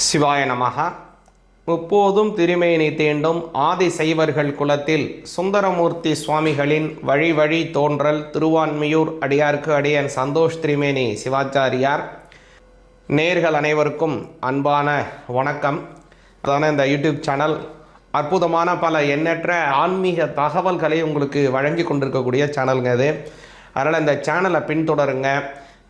சிவாய நமக முப்போதும் திருமேனி தீண்டும் ஆதி சைவர்கள் குலத்தில் சுந்தரமூர்த்தி சுவாமிகளின் வழி வழி தோன்றல் திருவான்மியூர் அடியார்க்கு அடியன் சந்தோஷ் திருமேனி சிவாச்சாரியார். நேர்கள் அனைவருக்கும் அன்பான வணக்கம். அதான இந்த யூடியூப் சேனல் அற்புதமான பல எண்ணற்ற ஆன்மீக தகவல்களை உங்களுக்கு வழங்கி கொண்டிருக்கக்கூடிய சேனலுங்க இது. அதனால் இந்த சேனலை பின்தொடருங்க.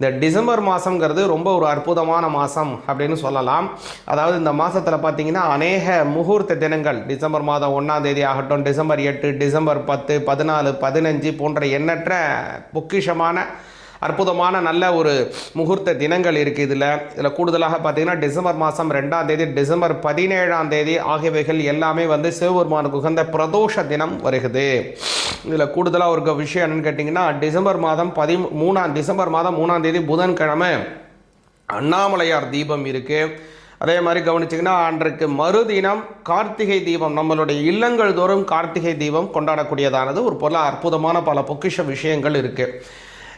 இந்த டிசம்பர் மாதங்கிறது ரொம்ப ஒரு அற்புதமான மாதம் அப்படின்னு சொல்லலாம். அதாவது இந்த மாதத்தில் பார்த்தீங்கன்னா அநேக முகூர்த்த தினங்கள் டிசம்பர் மாதம் ஒன்றாம் தேதி ஆகட்டும் டிசம்பர் எட்டு டிசம்பர் பத்து பதினாலு பதினஞ்சு போன்ற எண்ணற்ற பொக்கிஷமான அற்புதமான நல்ல ஒரு முகூர்த்த தினங்கள் இருக்குது இதில். இதில் கூடுதலாக பார்த்திங்கன்னா டிசம்பர் மாதம் ரெண்டாம் தேதி டிசம்பர் பதினேழாம் தேதி ஆகியவைகள் எல்லாமே வந்து சிவபெருமானுக்கு உகந்த பிரதோஷ தினம் வருகிறது. இதில் கூடுதலாக ஒரு விஷயம் என்னென்னு கேட்டிங்கன்னா டிசம்பர் மாதம் பதி மூணாம் டிசம்பர் மாதம் மூணாம் தேதி புதன்கிழமை அண்ணாமலையார் தீபம் இருக்குது அதே மாதிரி கவனிச்சிங்கன்னா அன்றைக்கு மறுதினம் கார்த்திகை தீபம் நம்மளுடைய இல்லங்கள் தோறும் கார்த்திகை தீபம் கொண்டாடக்கூடியதானது. ஒரு பொருள் அற்புதமான பல பொக்கிஷ விஷயங்கள் இருக்குது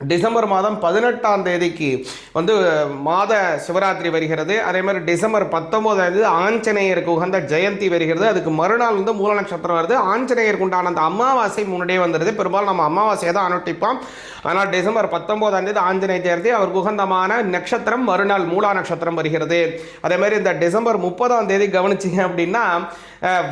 டிசம்பர் மாதம் பதினெட்டாம் தேதிக்கு வந்து மாத சிவராத்திரி வருகிறது. அதே மாதிரி டிசம்பர் பத்தொம்போதாம் தேதி ஆஞ்சநேயருக்கு உகந்த ஜெயந்தி வருகிறது. அதுக்கு மறுநாள் வந்து மூல நட்சத்திரம் வருது. ஆஞ்சநேயருக்கு உண்டான அந்த அமாவாசை முன்னாடியே வந்துடுது பெரும்பாலும் நம்ம அமாவாசையை தான் அனுட்டிப்போம் ஆனால் டிசம்பர் பத்தொம்போதாம் தேதி ஆஞ்சநேய ஜெயந்தி அவருக்கு உகந்தமான நட்சத்திரம் மறுநாள் மூலா நட்சத்திரம் வருகிறது. அதே மாதிரி இந்த டிசம்பர் முப்பதாம் தேதி கவனிச்சிங்க அப்படின்னா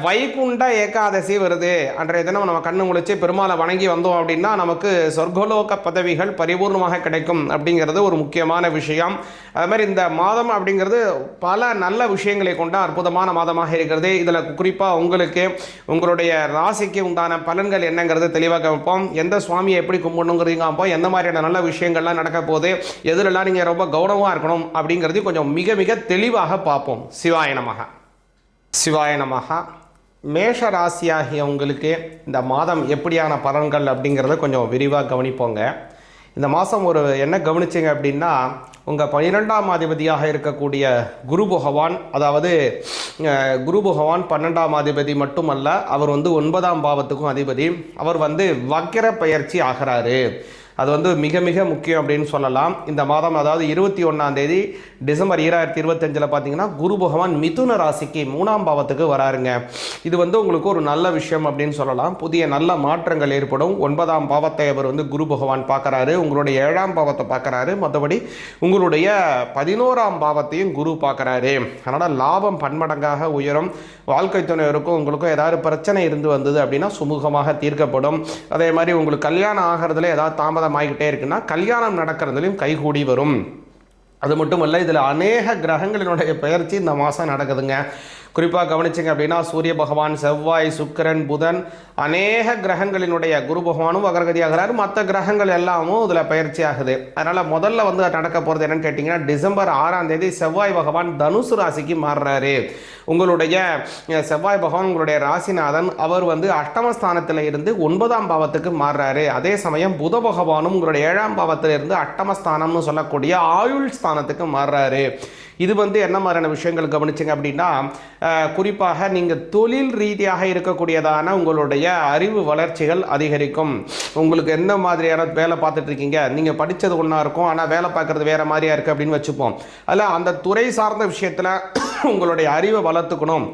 வைகுண்ட ஏகாதசி வருது. அன்றைய தினம் நம்ம கண்ணு முழிச்சு பெருமாளை வணங்கி வந்தோம் அப்படின்னா நமக்கு சொர்க்கலோக பதவிகள் பரிபூர்ணமாக கிடைக்கும் அப்படிங்கிறது ஒரு முக்கியமான விஷயம். அது மாதிரி இந்த மாதம் அப்படிங்கிறது பல நல்ல விஷயங்களை கொண்ட அற்புதமான மாதமாக இருக்கிறது. இதில் குறிப்பாக உங்களுக்கு உங்களுடைய ராசிக்கு உண்டான பலன்கள் என்னங்கிறது தெளிவாக வைப்போம் எந்த சுவாமியை எப்படி கும்பிடணுங்கிறீங்க எந்த மாதிரியான நல்ல விஷயங்கள்லாம் நடக்க போகுது. எதுலெல்லாம் நீங்கள் ரொம்ப கௌரவமாக இருக்கணும் அப்படிங்கிறதையும் கொஞ்சம் மிக மிக தெளிவாக பார்ப்போம். சிவாய நமக. சிவாய நமகா மேஷ ராசியாகிய உங்களுக்கு இந்த மாதம் எப்படியான பலன்கள் அப்படிங்கிறத கொஞ்சம் விரிவாக கவனிப்போங்க. இந்த மாதம் ஒரு என்ன கவனிச்சிங்க அப்படின்னா உங்கள் பன்னிரெண்டாம் அதிபதியாக இருக்கக்கூடிய குரு பகவான் அதாவது குரு பகவான் பன்னெண்டாம் அதிபதி மட்டுமல்ல அவர் வந்து ஒன்பதாம் பாவத்துக்கும் அதிபதி. அவர் வந்து வக்கிர பயிற்சி ஆகிறாரு. அது வந்து மிக மிக முக்கியம் அப்படின்னு சொல்லலாம். இந்த மாதம் அதாவது இருபத்தி ஒன்றாம் தேதி டிசம்பர் ஈராயிரத்தி இருபத்தஞ்சில் பார்த்தீங்கன்னா குரு பகவான் மிதுன ராசிக்கு மூணாம் பாவத்துக்கு வராருங்க. இது வந்து உங்களுக்கு ஒரு நல்ல விஷயம் அப்படின்னு சொல்லலாம். புதிய நல்ல மாற்றங்கள் ஏற்படும். ஒன்பதாம் பாவத்தை அவர் வந்து குரு பகவான் பார்க்குறாரு உங்களுடைய ஏழாம் பாவத்தை பார்க்குறாரு மற்றபடி உங்களுடைய பதினோராம் பாவத்தையும் குரு பார்க்குறாரு அதனால் லாபம் பன்மடங்காக உயரும். வாழ்க்கை துணைவருக்கும் உங்களுக்கும் ஏதாவது பிரச்சனை இருந்து வந்தது அப்படின்னா சுமூகமாக தீர்க்கப்படும். அதே மாதிரி உங்களுக்கு கல்யாணம் ஆகிறதுல ஏதாவது தாமதம் ஆகிக்கிட்டே இருக்குன்னா கல்யாணம் நடக்கிறதுலையும் கைகூடி வரும். அது மட்டுமல்ல இதில் அநேக கிரகங்களினுடைய பயிற்சி இந்த மாதம் நடக்குதுங்க. குறிப்பாக கவனிச்சிங்க அப்படின்னா சூரிய பகவான் செவ்வாய் சுக்கிரன் புதன் அநேக கிரகங்களினுடைய குரு பகவானும் வகரகதி மற்ற கிரகங்கள் எல்லாமும் இதில் பயிற்சி ஆகுது. அதனால் முதல்ல வந்து நடக்க போகிறது என்னன்னு கேட்டிங்கன்னா டிசம்பர் ஆறாம் தேதி செவ்வாய் பகவான் தனுசு ராசிக்கு மாறுறாரு. உங்களுடைய செவ்வாய் பகவான் உங்களுடைய ராசிநாதன் அவர் வந்து அஷ்டமஸ்தானத்தில் இருந்து ஒன்பதாம் பாவத்துக்கு மாறுறாரு. அதே சமயம் புத பகவானும் உங்களுடைய ஏழாம் பாவத்திலிருந்து அஷ்டமஸ்தானம்னு சொல்லக்கூடிய ஆயுள் ஸ்தானத்துக்கு மாறுறாரு. இது வந்து என்ன மாதிரியான விஷயங்கள் கவனிச்சிங்க அப்படின்னா குறிப்பாக நீங்கள் தொழில் ரீதியாக இருக்கக்கூடியதான உங்களுடைய அறிவு வளர்ச்சிகள் அதிகரிக்கும். உங்களுக்கு எந்த மாதிரியான வேலை பார்த்துட்டு இருக்கீங்க? நீங்கள் படித்தது ஒன்றா இருக்கும் ஆனால் வேலை பார்க்குறது வேறு மாதிரியாக இருக்குது அப்படின்னு வச்சுப்போம். அதில் அந்த துறை சார்ந்த விஷயத்தில் உங்களுடைய அறிவை வளர்த்துக்கணும்.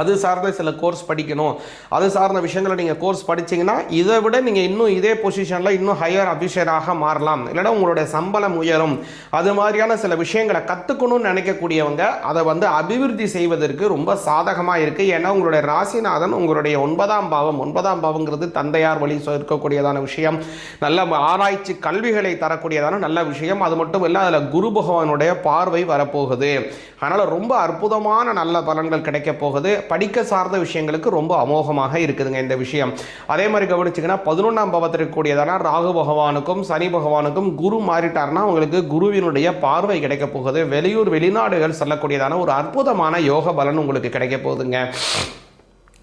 அது சார்ந்த சில கோர்ஸ் படிக்கணும். அது சார்ந்த விஷயங்களை நீங்கள் கோர்ஸ் படிச்சீங்கன்னா இதை விட நீங்கள் இன்னும் இதே பொசிஷனில் இன்னும் ஹையர் அபிஷியராக மாறலாம். இல்லைனா உங்களுடைய சம்பளம் உயரும். அது மாதிரியான சில விஷயங்களை கற்றுக்கணும்னு நினைக்கக்கூடியவங்க அதை வந்து அபிவிருத்தி செய்வதற்கு ரொம்ப சாதகமாக இருக்குது ஏன்னா உங்களுடைய ராசிநாதன் உங்களுடைய ஒன்பதாம் பாவம் ஒன்பதாம் பாவங்கிறது தந்தையார் வழி இருக்கக்கூடியதான விஷயம். நல்ல ஆராய்ச்சி கல்விகளை தரக்கூடியதான நல்ல விஷயம். அது மட்டும் இல்லை அதில் குரு பகவானுடைய பார்வை வரப்போகுது. அதனால் ரொம்ப அற்புதமான நல்ல பலன்கள் கிடைக்க போகுது. படிக்க சார்ந்த விஷயங்களுக்கு ரொம்ப அமோகமாக இருக்குதுங்க இந்த விஷயம். அதே மாதிரி கவனிச்சிங்கன்னா பதினொன்றாம் பவத்தில் இருக்கக்கூடியதான ராகு பகவானுக்கும் சனி பகவானுக்கும் குரு மாறிட்டார்னா உங்களுக்கு குருவினுடைய பார்வை கிடைக்க போகுது. வெளியூர் வெளிநாடுகள் செல்லக்கூடியதான ஒரு அற்புதமான யோக பலன் உங்களுக்கு கிடைக்க போகுதுங்க.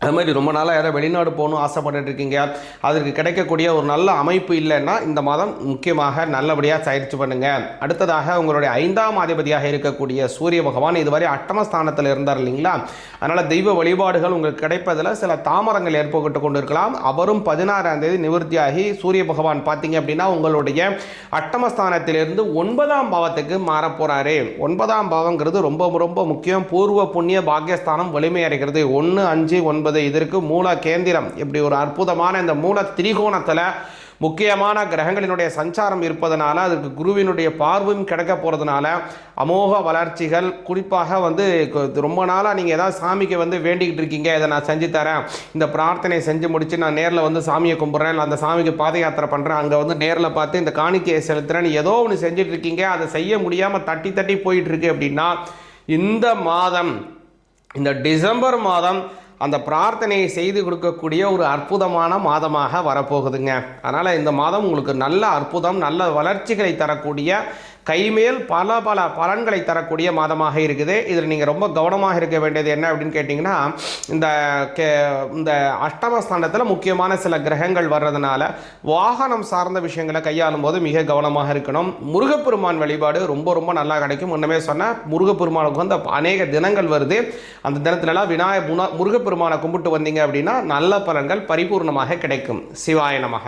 அது மாதிரி ரொம்ப நாளாக யாரோ வெளிநாடு போகணும் ஆசைப்பட்டுட்டு இருக்கீங்க. அதற்கு கிடைக்கக்கூடிய ஒரு நல்ல அமைப்பு இல்லைன்னா இந்த மாதம் முக்கியமாக நல்லபடியாக பயிற்சி பண்ணுங்கள் அடுத்ததாக உங்களுடைய ஐந்தாம் அதிபதியாக இருக்கக்கூடிய சூரிய பகவான் இதுவரை அட்டமஸ்தானத்தில் இருந்தார் இல்லைங்களா? அதனால் தெய்வ வழிபாடுகள் உங்களுக்கு கிடைப்பதில் சில தாமரங்கள் ஏற்பட்டு கொண்டு இருக்கலாம் அவரும் பதினாறாம் தேதி நிவர்த்தியாகி சூரிய பகவான் பார்த்தீங்க அப்படின்னா உங்களுடைய அட்டமஸ்தானத்திலிருந்து ஒன்பதாம் பாவத்துக்கு மாற போறாரு ஒன்பதாம் பாவங்கிறது ரொம்ப ரொம்ப முக்கியம். பூர்வ புண்ணிய பாக்கியஸ்தானம் வலிமையடைகிறது ஒன்று அஞ்சு ஒன்பது இதற்கு மூல கேந்திரம். இப்படி ஒரு அற்புதமான இந்த மூல திரிகோணத்தில் முக்கியமான கிரகங்களினுடைய சஞ்சாரம் இருப்பதனால அதற்கு குருவினுடைய பார்வையும் கிடைக்க போகிறதுனால அமோக வளர்ச்சிகள் குறிப்பாக வந்து ரொம்ப நாளாக நீங்கள் ஏதாவது சாமிக்கு வந்து வேண்டிக்கிட்டு இருக்கீங்க இதை நான் செஞ்சு தரேன். இந்த பிரார்த்தனை செஞ்சு முடித்து நான் நேரில் வந்து சாமியை கும்பிட்றேன் இல்லை அந்த சாமிக்கு பாத யாத்திரை பண்ணுறேன் அங்கே வந்து நேரில் பார்த்து இந்த காணிக்கையை செலுத்துறேன் ஏதோ ஒன்று செஞ்சுட்டு இருக்கீங்க அதை செய்ய முடியாமல் தட்டி தட்டி போயிட்டுருக்கு அப்படின்னா இந்த மாதம் இந்த டிசம்பர் மாதம் அந்த பிரார்த்தனையை செய்து கொடுக்கக்கூடிய ஒரு அற்புதமான மாதமாக வரப்போகுதுங்க. அதனால் இந்த மாதம் உங்களுக்கு நல்ல அற்புதம் நல்ல வளர்ச்சிகளை தரக்கூடிய கைமேல் பல பல பலன்களை தரக்கூடிய மாதமாக இருக்குது. இதில் நீங்கள் ரொம்ப கவனமாக இருக்க வேண்டியது என்ன அப்படின்னு கேட்டிங்கன்னா இந்த கே இந்த அஷ்டமஸ்தானத்தில் முக்கியமான சில கிரகங்கள் வர்றதுனால வாகனம் சார்ந்த விஷயங்களை கையாளும் போது மிக கவனமாக இருக்கணும். முருகப்பெருமான் வழிபாடு ரொம்ப ரொம்ப நல்லா கிடைக்கும். முன்னமே சொன்ன முருகப்பெருமானுக்கு வந்து அநேக தினங்கள் வருது. அந்த தினத்துலலாம் விநாயக முருகப்பெருமானை கும்பிட்டு வந்தீங்க அப்படின்னா நல்ல பலன்கள் பரிபூர்ணமாக கிடைக்கும். சிவாய நமக.